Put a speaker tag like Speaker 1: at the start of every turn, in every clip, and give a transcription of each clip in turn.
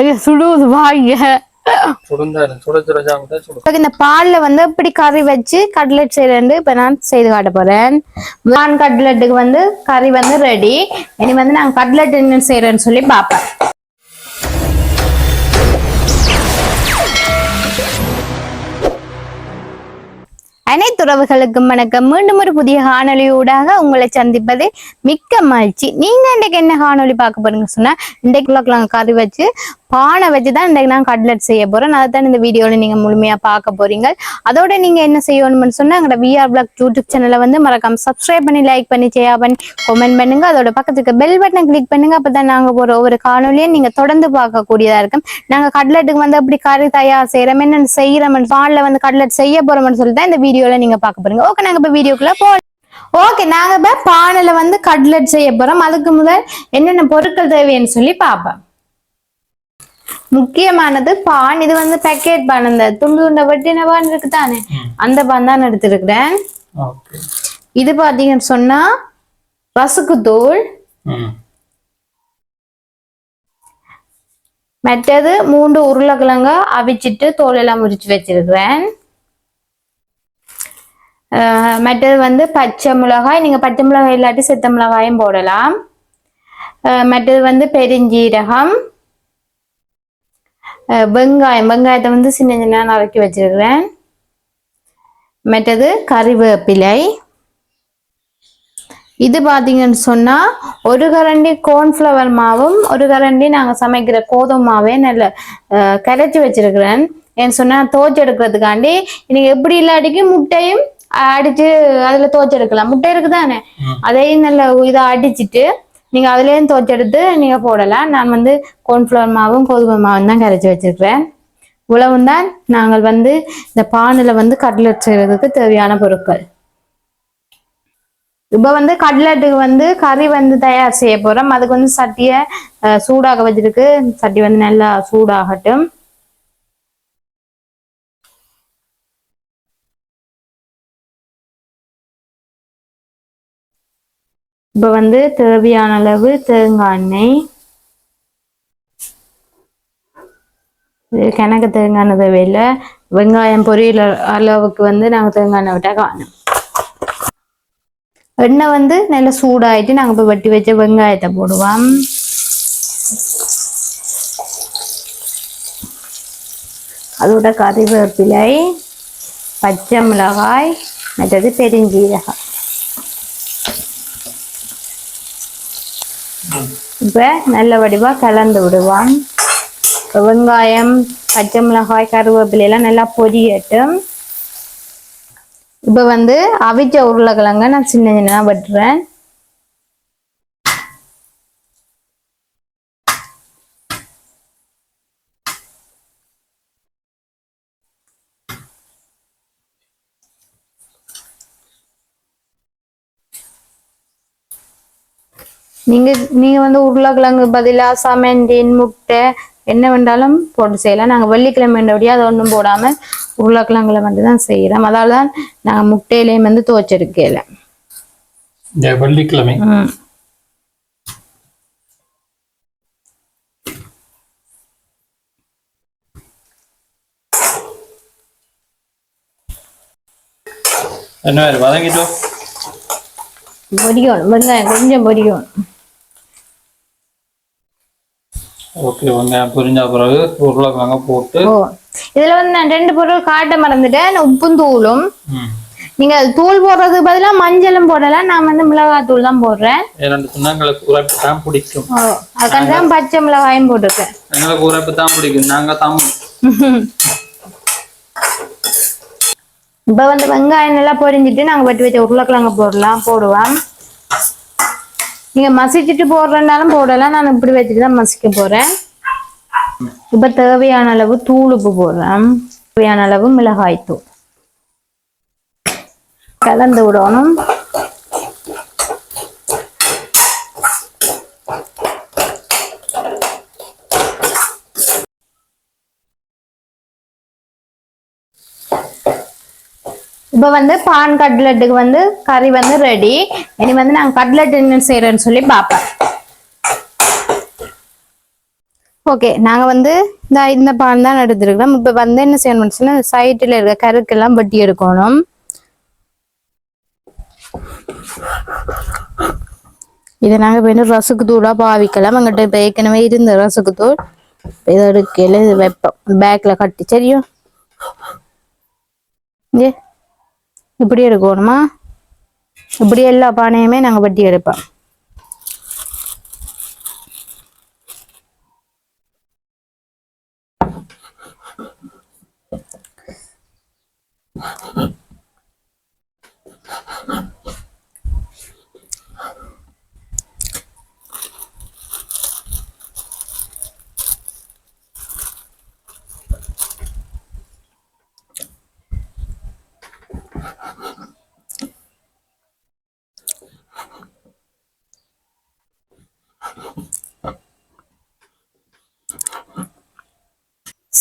Speaker 1: ஐயா சுடுவது வாங்க. இந்த பால்ல வந்து எப்படி கறி வச்சு கட்லெட் செய்யறேன்னு இப்ப நான் செய்து காட்ட போறேன். மான் கட்லெட்டுக்கு வந்து கறி வந்து ரெடி இனி வந்து நான் கட்லெட் என்ன செய்யறேன்னு சொல்லி பார்ப்பேன். அனைத்து உறவுகளுக்கும் வணக்கம். மீண்டும் ஒரு புதிய காணொலியூடாக உங்களை சந்திப்பது மிக்க மகிழ்ச்சி. நீங்க இன்றைக்கு என்ன காணொலி பார்க்க போறீங்க சொன்னா இன்றைக்கு கறி வச்சு பானை வச்சு தான் இன்றைக்கு நான் கட்லெட் செய்ய போகிறேன் அதை தான் இந்த வீடியோவில் நீங்கள் முழுமையாக பார்க்க போறீங்க. அதோட நீங்கள் என்ன செய்யணும்னு சொன்னால் எங்களோட விஆர் பிளாக் யூடியூப் சேனலை வந்து மறக்காம சப்ஸ்கிரைப் பண்ணி லைக் பண்ணி ஷேர் பண்ணி கமெண்ட் பண்ணுங்க. அதோட பக்கத்துக்கு பெல் பட்டனை கிளிக் பண்ணுங்க. அப்பதான் நாங்கள் போகிற ஒவ்வொரு காணொலியும் நீங்கள் தொடர்ந்து பார்க்கக்கூடியதாக இருக்கும். நாங்கள் கட்லெட்டுக்கு வந்து அப்படி கறி தயார் செய்கிறோம் என்ன செய்யறோம் பானில் வந்து கட்லெட் செய்ய போகிறோம்னு சொல்லி தான் இந்த வீடியோவில் நீங்கள் பார்க்க போறீங்க. ஓகே நாங்கள் இப்போ வீடியோக்குள்ள போ ஓகே நாங்கள் இப்போ பானில் வந்து கட்லெட் செய்ய போகிறோம் அதுக்கு முதல் என்னென்ன பொருட்கள் தேவைன்னு சொல்லி பார்ப்போம். முக்கியமானது பான். இது வந்து பேக்கெட் பான். இந்த துண்டு துண்ட வெட்டின பான் இருக்கு தானே அந்த பான் தான் எடுத்திருக்கிறேன். இது பாத்தீங்கன்னு சொன்னா ரசுக்கு தூள்
Speaker 2: ம்.
Speaker 1: மற்றது மூன்று உருளைக்கிழங்க அவிச்சிட்டு தோல் எல்லாம் முறிச்சு வச்சிருக்கிறேன். மற்றது வந்து பச்சை மிளகாய். நீங்க பச்சை மிளகாய் இல்லாட்டி செத்த மிளகாயும் போடலாம். மற்றது வந்து பெருஞ்சீரகம். வெங்காயம். வெங்காயத்தை வந்து சின்ன சின்ன நறுக்கி வச்சிருக்கிறேன். மற்றது கறிவேப்பிலை. இது பார்த்தீங்கன்னு சொன்னா ஒரு கரண்டி கோர்ன்ஃப்ளவர் மாவும் ஒரு கரண்டி நாங்க சமைக்கிற கோதுமை மாவே நல்ல கரைச்சி வச்சிருக்கிறேன். ஏன்னு சொன்னா தோச்சு எடுக்கிறதுக்காண்டி இன்னைக்கு எப்படி இல்லாட்டிக்கு முட்டையும் அடிச்சு அதுல தோச்சு எடுக்கலாம். முட்டை இருக்குதானே. அதையும் நல்ல இதை அடிச்சிட்டு நீங்க அதுலேயும் தோச்செடுத்து நீங்கள் போடலாம். நான் வந்து கோன்ஃப்ளவர் மாவும் கோதுமை மாவும் தான் கரைச்சி வச்சிருக்கிறேன். இவ்வளவும் தான் நாங்கள் வந்து இந்த பானில் வந்து கட்லெட் செய்யறதுக்கு தேவையான பொருட்கள். இப்போ வந்து கட்லெட்டுக்கு வந்து கறி வந்து தயார் செய்ய போகிறோம் அதுக்கு வந்து சட்டியை சூடாக வச்சிருக்கு. சட்டி வந்து நல்லா சூடாகட்டும். இப்போ வந்து தேவையான அளவு தேங்காய் எண்ணெய். கிணக்கு தேங்காய் எண்ணெய் தேவையில்லை வெங்காயம் பொரியல் அளவுக்கு வந்து நாங்கள் தேங்காய் எண்ணெய் விட்டா காணும். எண்ணெய் வந்து நல்லா சூடாயிட்டு நாங்கள் இப்போ வெட்டி வச்ச வெங்காயத்தை போடுவோம். அதோட கறிவேப்பிலை பச்சை மிளகாய் மற்றது பெருஞ்சீரகம். இப்போ நல்ல வடிவாக கலந்து விடுவோம். வெங்காயம் பச்சை மிளகாய் கருவேப்பிலை எல்லாம் நல்லா பொரியட்டும். இப்போ வந்து அவிச்ச உருளைக்கிழங்க நான் சின்ன சின்னதாக வெட்டுறேன். நீங்க நீங்க வந்து உருளைக்கிழங்கு பதிலா சமெண்டின் முட்டை என்ன வேண்டாலும் போட்டு செய்யலாம். நாங்க வெள்ளிக்கிழமை வேண்டபடியா அதை ஒன்றும் போடாம உருளைக்கிழங்குல வந்து தான் செய்யறோம். அதால தான் நாங்க முட்டையிலையும் வந்து துவச்செடுக்கல
Speaker 2: இந்த வெள்ளிக்கிழமை. என்ன வதங்கிட்டோம்.
Speaker 1: வெங்காயம் கொஞ்சம் பொரிக்கணும்
Speaker 2: ஓகே வெங்காயம் புரிஞ்ச பிறகு உருளைக்கிழங்க போட்டு
Speaker 1: ஓ இதுல வந்து நான் ரெண்டு பொருள் காட்ட மறந்துட்டேன். உப்பும் தூளும் நீங்க தூள் போடுறதுக்கு பதிலா மஞ்சளும் போடலாம். நான் வந்து மிளகாய் தூள். தான் போடுறேன்
Speaker 2: உரைப்பு தான் பிடிக்கும்.
Speaker 1: அதுக்காக தான் பச்சை மிளகாயும் போட்டிருக்கேன்.
Speaker 2: எங்களுக்கு உரைப்பு தான் பிடிக்கும். நாங்க தமிழ்
Speaker 1: இப்ப வந்து வெங்காயம் நல்லா பொரிஞ்சிட்டு நாங்க வெட்டி வச்ச உருளைக்கிழங்கு போடலாம் போடுவோம். நீங்க மசிச்சுட்டு போடுறதுனாலும் போடலாம் நான் இப்படி வச்சுட்டு தான் மசிக்க போறேன். இப்ப தேவையான அளவு தூள் உப்பு போடுறேன். தேவையான அளவு மிளகாய் தூள் கலந்து விடணும். இப்போ வந்து பான் கட்லெட்டுக்கு வந்து கறி வந்து ரெடி இனி வந்து நாங்கள் கட்லெட் என்ன செய்யறேன்னு சொல்லி பார்ப்பேன் ஓகே நாங்க வந்து இந்த இந்த பான் தான் எடுத்துருக்கோம் இப்ப வந்து என்ன செய்யணும்னு சொன்னா சைட்டில் இருக்க கருக்கெல்லாம் வெட்டி எடுக்கணும். இதை நாங்க வேணும் ரசுக்கு தூளா பாவிக்கலாம். எங்கிட்ட இப்போ ஏற்கனவே இருந்த ரசுக்கு தூள். இதை எடுக்கையில இது வைப்போம். பேக்ல கட்டி சரியும் ஏ இப்படி எடுக்கணுமா? இப்படி எல்லா பானையுமே நாங்கள் வட்டி எடுப்போம்.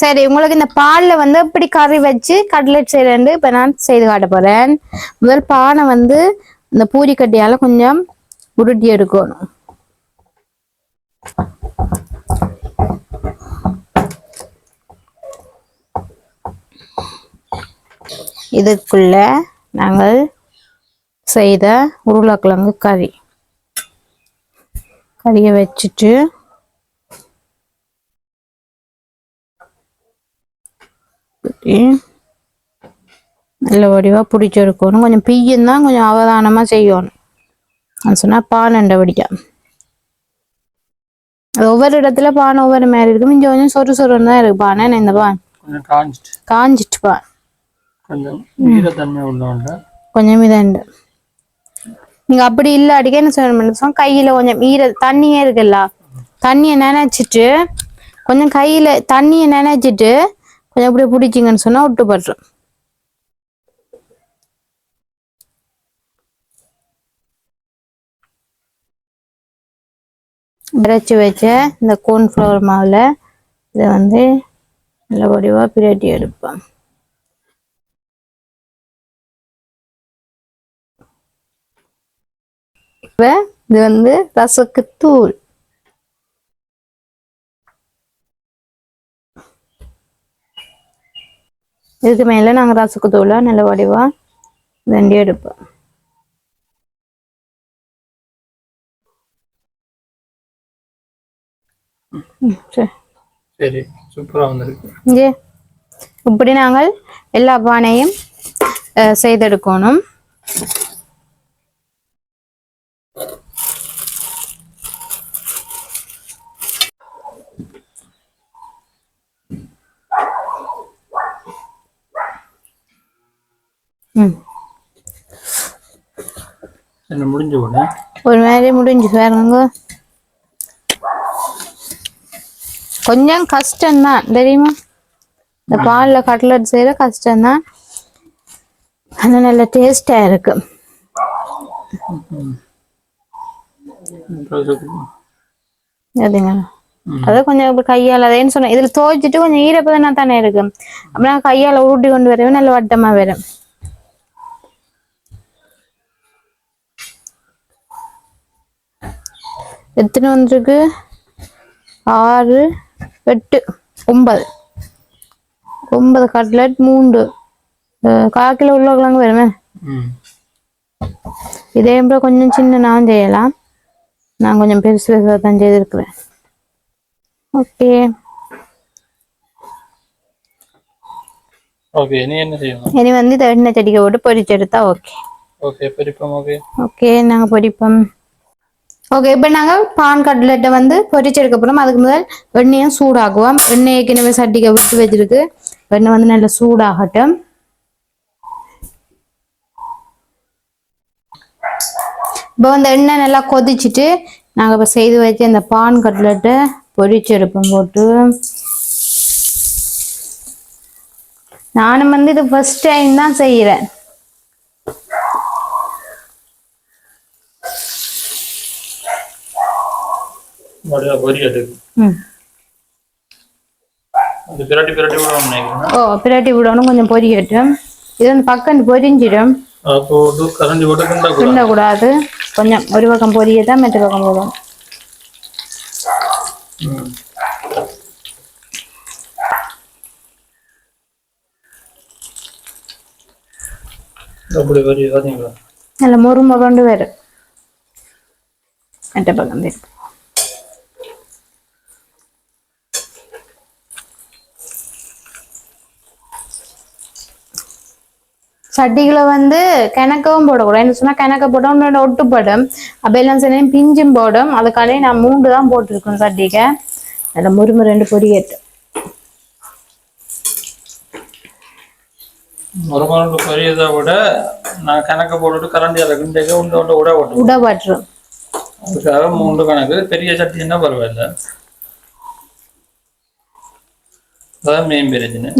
Speaker 1: சரி உங்களுக்கு இந்த பாலில் வந்து இப்படி கறி வச்சு கட்லெட் செய்யறேன் இப்போ நான் செய்து காட்ட போகிறேன் முதல் பானை வந்து இந்த பூரி கட்டியால் கொஞ்சம் உருட்டி எடுக்கணும். இதுக்குள்ள நாங்கள் செய்த உருளைக்கிழங்கு கறி. கறியை வச்சுட்டு இப்படி நல்ல வடிவாக பிடிச்சிருக்கணும் கொஞ்சம் பிய்யும் தான் கொஞ்சம் அவதானமாக செய்யணும் அது சொன்னால் பானண்டை வடிக்க அது ஒவ்வொரு இடத்துல பானை ஒவ்வொரு மாதிரி இருக்கும். இங்கே கொஞ்சம் சொறு சொருன்னு தான் இருக்கு பானை. இந்த பான்?
Speaker 2: காஞ்சிட்டு.
Speaker 1: பான்.
Speaker 2: கொஞ்சம்
Speaker 1: இதாண்டு நீங்க அப்படி இல்லை அடிக்க என்ன சொல்லணும் கையில கொஞ்சம் ஈர தண்ணியே இருக்குல்ல? தண்ணியை நினைச்சிட்டு கொஞ்சம் கையில தண்ணியை நினைச்சிட்டு கொஞ்சம் அப்படியே பிடிச்சிங்கன்னு சொன்னா விட்டு பட்டுரும் விரைச்சி வச்ச இந்த கோன்ஃப்ளவர் மாவில் இதை வந்து நல்ல வடிவாக பிரட்டி எடுப்பேன் இப்போ இது வந்து ரசக்கு தூள் இதுக்கு மேல நாங்க ரசக்கு தூளா நல்ல வடிவா தண்டி எடுப்போம். சரி.
Speaker 2: சரி சூப்பரா வந்திருக்கு.
Speaker 1: இப்படி நாங்கள் எல்லா பானையும் செய்தெடுக்கணும்.
Speaker 2: முடிஞ்ச உடனே
Speaker 1: ஒரு மாதிரி முடிஞ்சு பாருங்க கொஞ்சம் கஷ்டம்தான். தெரியுமா? இந்த பாலில் கட்லட் செய்கிற கஷ்டம்தான். அது நல்ல டேஸ்டாக இருக்கு. அதுங்க. அதை கொஞ்சம் கையால் அதேன்னு சொன்னேன். இதில் துவைச்சிட்டு கொஞ்சம் ஈரப்பதனா தானே இருக்கு. அப்புறம் கையால் உருட்டி கொண்டு வரவே நல்ல வட்டமாக வரும். எத்தனை வந்திருக்கு? ஆறு எட்டு ஒன்பது. ஒன்பது கட்லட் மூன்று. கால் கிலோ உருளைக்கிழங்கு வருமே இதே போல கொஞ்சம் சின்ன நான் செய்யலாம். நான் கொஞ்சம் பெருசு பெருசாக தான் செய்திருக்கிறேன். ஓகே.
Speaker 2: ஓகே நீ என்ன செய்யணும்?
Speaker 1: இனி வந்து இதை எண்ணெய் செடிக்க போட்டு பொரிச்செடுத்தா ஓகே.
Speaker 2: ஓகே பெரியப்பம் ஓகே.
Speaker 1: ஓகே நாங்கள் பொரிப்போம். ஓகே இப்போ நாங்கள் பான் கட்லெட்டை வந்து பொரிச்செடுக்க போகிறோம் அதுக்கு முதல் எண்ணெயும் சூடாக்குவோம். எண்ணெய் ஏற்கனவே சட்டிக்க விட்டு வச்சிருக்கு. எண்ணெய் வந்து நல்லா சூடாகட்டும். இப்போ அந்த எண்ணெய் நல்லா கொதிச்சிட்டு நாங்கள் இப்போ செய்து வச்சு அந்த பான் கட்லெட்டை பொரிச்செடுப்போம் போட்டு. நானும் வந்து இது ஃபர்ஸ்ட் டைம் தான் செய்கிறேன்
Speaker 2: வடிவா பொரிய
Speaker 1: எடுக்கும்
Speaker 2: அது பிரட்டி பிரட்டி விடுவோம் நினைக்கிறேன்.
Speaker 1: ஓ பிரட்டி விடணும் கொஞ்சம் பொரியட்டும் இது வந்து பக்கம் பொரிஞ்சிடும்
Speaker 2: அப்போ கரண்டி போட்டு கிண்ட கூடாது.
Speaker 1: கிண்ட கொஞ்சம் ஒரு பக்கம் பொரியதா மற்ற பக்கம்
Speaker 2: போதும்
Speaker 1: நல்ல முருமை கொண்டு மற்ற பக்கம் திருப்பி சட்டிகளை வந்து கிணக்கவும் போடக்கூடாது. என்ன சொன்னா கிணக்க போட்டோம் உன்னோட ஒட்டுப்படும். அப்ப எல்லாம் சரி பிஞ்சும் போடும். அதுக்காண்டி நான் மூன்று தான் போட்டிருக்கேன் சட்டிக்க. அதில் முறுமு ரெண்டு பொரியட்டு
Speaker 2: ஒரு மரண்டு பெரியதை விட நான் கணக்கு போட்டுட்டு கரண்டி அதில் கிண்டக்க உண்டை உண்டை விட ஓட்டும் அதுக்காக மூன்று கணக்கு. பெரிய சட்டின்னா பரவாயில்ல.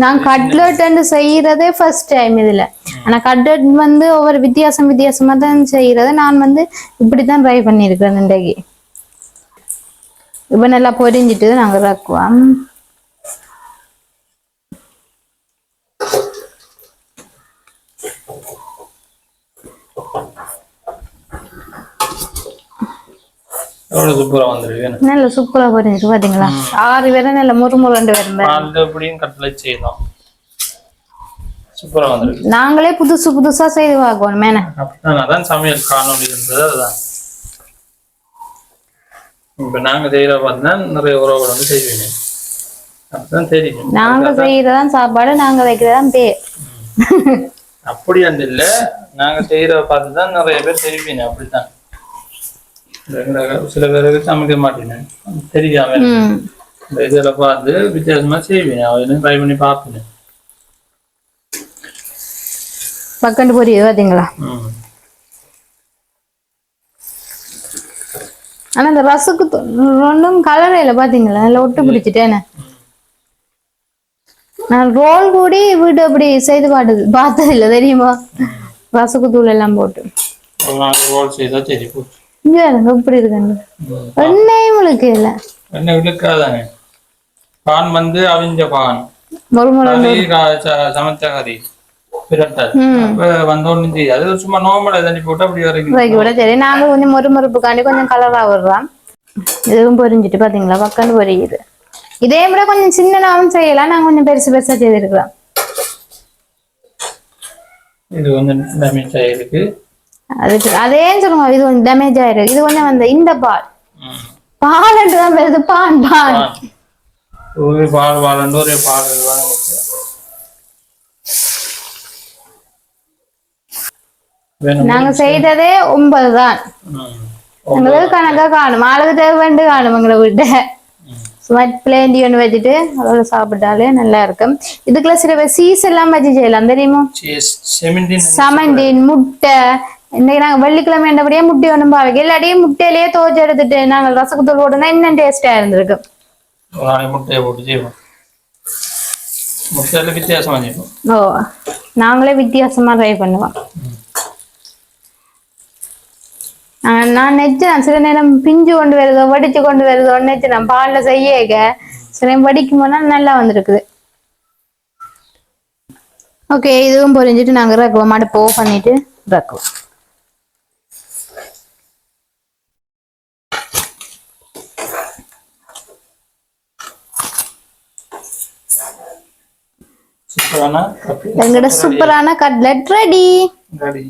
Speaker 1: நான் கட்லெட் செய்யறதே ஃபர்ஸ்ட் டைம் இதுல. ஆனா கட்லெட் வந்து ஒவ்வொரு வித்தியாசம் வித்தியாசமா தான் செய்யறது. நான் வந்து இப்படித்தான் ட்ரை பண்ணியிருக்கிறேன் இன்றைக்கு. இப்ப நல்லா பொரிஞ்சிட்டு நாங்க ரக்குவோம்
Speaker 2: எவ்வளோ சூப்பராக வந்துருக்கு?
Speaker 1: நல்ல சூப்பரா பொரிஞ்சிட்டு பாத்தீங்களா? ஆறு பேரும் நல்ல முறுமுறு ரெண்டு பேரும்
Speaker 2: நாலு எப்படியும் கட்லெட் செய்யலாம் சூப்பராக வந்திருக்கு.
Speaker 1: நாங்களே புதுசு புதுசா செய்து மேன
Speaker 2: அப்படிதான் அதான் சமையல் காணொலின்றது அதுதான். இப்போ நாங்கள் செய்கிற பார்த்தீங்கன்னா நிறைய உறவுகள் வந்து செய்வீங்க. அப்படிதான் தெரியும்.
Speaker 1: நாங்க செய்யறதான் சாப்பாடு நாங்க வைக்கிறதான் பேர்.
Speaker 2: அப்படி அந்த இல்லை. நாங்கள் செய்கிற பார்த்து தான் நிறைய பேர் செய்வீங்க. அப்படித்தான் சில பேருக்கு சமைக்க மாட்டேங்க தெரியாம இந்த இதில் பார்த்து வித்தியாசமா செய்வீங்க அவன் ட்ரை பண்ணி பார்ப்பீங்க
Speaker 1: பக்கண்டு பொரியுது பாத்தீங்களா
Speaker 2: ம்.
Speaker 1: ஆனா இந்த ரசுக்கு ரெண்டும் கலரையில பாத்தீங்களா? நல்லா ஒட்டு பிடிச்சிட்டேன்னு நான் ரோல் கூடி வீடு அப்படி செய்து பாடுது பார்த்தது இல்ல தெரியுமா? ரசுக்கு தூள் எல்லாம் போட்டு.
Speaker 2: ரோல் செய்தால் சரி போச்சு.
Speaker 1: இங்க எனக்கு இப்படி இருக்குன்னு
Speaker 2: ம்.
Speaker 1: எண்ணெயும் முழுக்க இல்ல
Speaker 2: என்ன விழுக்காதானே பான் வந்து அவிஞ்ச பான். சமைச்ச செய்யுது அது சும்மா நோம்பலை தண்ணி போட்டு அப்படி வரைக்கும்.
Speaker 1: வைக்க விட சரி நாங்க கொஞ்சம் மொறு மொறுப்புக்காண்டி கொஞ்சம் கலரா விடுறோம். இதுவும் பொரிஞ்சிட்டு பாத்தீங்களா? பக்கண்டு பொரியுது. இதே விட கொஞ்சம் சின்னதாகவும் செய்யலாம். நாங்க கொஞ்சம் பெருசு பெருசா செய்திருக்கிறோம்.
Speaker 2: இது கொஞ்சம் டேமேஜ் ஆயிருக்கு.
Speaker 1: அதுக்கு அதே சொல்லுங்க இது கொஞ்சம் டேமேஜ் ஆயிருக்கு இது கொஞ்சம் அந்த இந்த பால்.
Speaker 2: ம்.
Speaker 1: பால் தான் வருது பான் பான்.
Speaker 2: ஒரு பால் ஒரே பால்
Speaker 1: நாங்க செய்ததே ஒன்பது தான். எங்களுக்கு கணக்கா காணும். ஆளுக்கு தேவைண்டு காணும் எங்களை வீட்டை. சும்மா பிளேண்டி ஒன்று வச்சுட்டு அதோட சாப்பிட்டாலே நல்லா இருக்கும். இதுக்குள்ள சில சீஸ் எல்லாம் வச்சு செய்யலாம் தெரியுமா?
Speaker 2: சமண்டின்
Speaker 1: முட்டை இன்னைக்கு நாங்க வெள்ளிக்கிழமை என்றபடியே முட்டை ஒன்றும் பாவைக்கு. இல்லாட்டியும் முட்டையிலேயே துவச்சு எடுத்துட்டு நாங்கள் ரசகுத்தூள் போட்டுனா இன்னும் டேஸ்டா இருந்திருக்கு.
Speaker 2: ஒரு நாளைக்கு முட்டையை போட்டு செய்வோம் முட்டையில வித்தியாசமா செய்வோம்
Speaker 1: ஓ நாங்களே வித்தியாசமா ட்ரை பண்ணுவோம். நான் நான் நெச்சேன் சில நேரம் பிஞ்சு கொண்டு வருதோ வடிச்சு கொண்டு வருதோ நெச்சேன் பால்ல செய்யக்க. சில நேரம் வடிக்கும் போனா நல்லா வந்திருக்குது. ஓகே இதுவும் பொரிஞ்சிட்டு நாங்க இறக்குவோம். அடுப்பு ஓ பண்ணிட்டு இறக்குவோம்.
Speaker 2: சூப்பரான
Speaker 1: எங்கட சூப்பரான கட்லெட் ரெடி
Speaker 2: ரெடி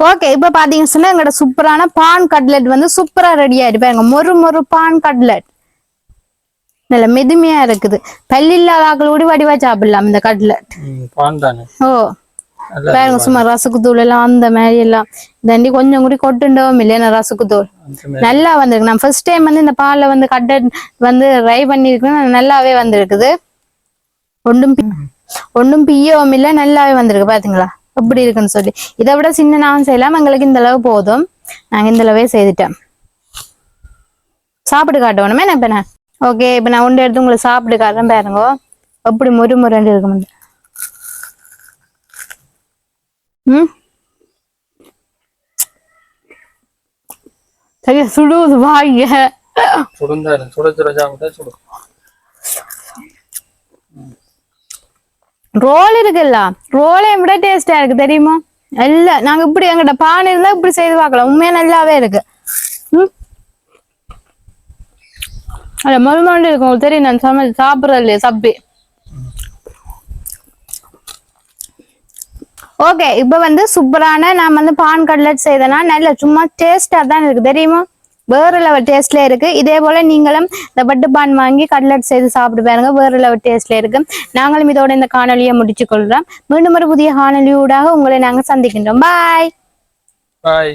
Speaker 1: ஓகே இப்ப பாத்தீங்கன்னா சொன்னா எங்கட சூப்பரான பான் கட்லெட் வந்து சூப்பரா ரெடி ஆயிட்டு பாருங்க மொறு மொறு பான் கட்லெட் நல்ல மெதுமையா இருக்குது. பல்லில்லாத ஆக்கள் கூட வடிவா சாப்பிடலாம் இந்த கட்லெட் ஓ பாருங்க சும்மா ரசக்கு தூள் எல்லாம் அந்த மாதிரி எல்லாம். தண்டி கொஞ்சம் கூட கொட்டுண்டவும் இல்லையா ரசக்கு தூள்
Speaker 2: அந்த மாதிரி.
Speaker 1: நல்லா வந்திருக்கு. நான் ஃபர்ஸ்ட் டைம் வந்து இந்த பால்ல வந்து கட்லெட் வந்து ரை பண்ணிருக்கேன் நல்லாவே வந்திருக்குது. ஒன்றும் ஒன்றும் பியவும் இல்லை நல்லாவே வந்திருக்கு. பாத்தீங்களா? எப்படி இருக்குன்னு சொல்லி. இதை விட சின்ன நான் செய்யலாம். எங்களுக்கு இந்த அளவு போதும். நாங்க இந்த அளவே செய்துட்டோம். சாப்பிட்டு காட்டணுமே நான் இப்ப நான். ஓகே இப்ப நான் ஒன்று எடுத்து உங்களுக்கு சாப்பிட்டு காட்டுறேன் பாருங்க. எப்படி மொறு முரண்டு இருக்க முடியும் ம்? சரியா? சுடுவது வாங்க
Speaker 2: சுடுந்தா சுட சுட சாப்பிட்டா சுடும்.
Speaker 1: ரோல் இருக்குல்ல. ரோலை விட டேஸ்டா இருக்கு தெரியுமா? இல்ல நாங்க இப்படி எங்கிட்ட பானை இருந்தா இப்படி செய்து பார்க்கலாம். உண்மையா நல்லாவே இருக்கு. ம்? அட மறுமாண்டு இருக்கும் உங்களுக்கு தெரியும் நான் சமைச்சு சாப்பிட்றது இல்லையா சப்பி. ஓகே இப்போ வந்து சூப்பரான நான் வந்து பான் கட்லட் செய்தேன்னா நல்ல சும்மா டேஸ்டாக தான் இருக்கு. தெரியுமா? வேற லெவல் டேஸ்ட்ல இருக்கு. இதே போல நீங்களும் இந்த பட்டு பான் வாங்கி கட்லெட் செய்து சாப்பிட்டு பாருங்க. வேற லெவல் டேஸ்ட்ல இருக்கு. நாங்களும் இதோட இந்த காணொலியை முடிச்சு கொள்றோம். மீண்டும் ஒரு புதிய காணொலியூடாக உங்களை நாங்க சந்திக்கின்றோம். பாய்
Speaker 2: பாய்